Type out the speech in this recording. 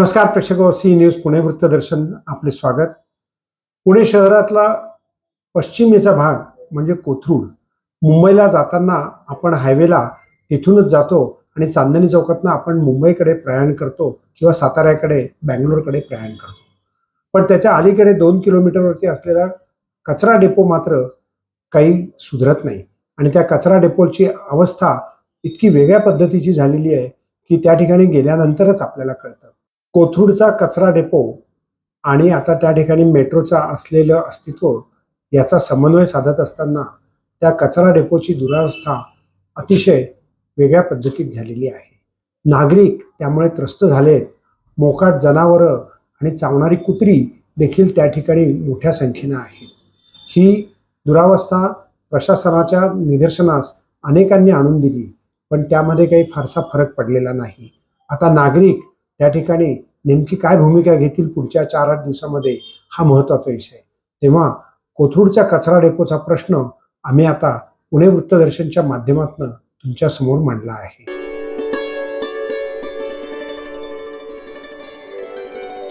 नमस्कार प्रेक्षक C news Pune वृत्तदर्शन आपले स्वागत. पुणे शहरातला पश्चिमेचा भाग म्हणजे कोथरूड. मुंबईला जाताना आपण हायवेला तिथूनच जातो आणि चांदणी चौकातनं आपण मुंबईकडे प्रयाण करतो किंवा साताऱ्याकडे बँगलोरकडे प्रयाण करतो. पण त्याच्या अलीकडे दोन किलोमीटरवरती असलेला कचरा डेपो मात्र काही सुधरत नाही. आणि त्या कचरा डेपोची अवस्था इतकी वेगळ्या पद्धतीची झालेली आहे की त्या ठिकाणी गेल्यानंतरच आपल्याला कळतं. कोथरूडचा कचरा डेपो आणि आता त्या ठिकाणी मेट्रोचा असलेलं अस्तित्व याचा समन्वय साधत असताना त्या कचरा डेपोची दुरावस्था अतिशय वेगळ्या पद्धतीत झालेली आहे. नागरिक त्यामुळे त्रस्त झालेत. मोकाट जनावरं आणि चावणारी कुत्री देखील त्या ठिकाणी मोठ्या संख्येनं आहेत. ही दुरावस्था प्रशासनाच्या निदर्शनास अनेकांनी आणून दिली पण त्यामध्ये काही फारसा फरक पडलेला नाही. आता नागरिक त्या ठिकाणी नेमकी काय भूमिका घेतील पुढच्या चार आठ दिवसामध्ये हा महत्त्वाचा विषय तेव्हा कोथरूडच्या कचरा डेपोचा प्रश्न आम्ही आता पुणे वृत्तदर्शनच्या माध्यमातून तुमच्यासमोर मांडला आहे.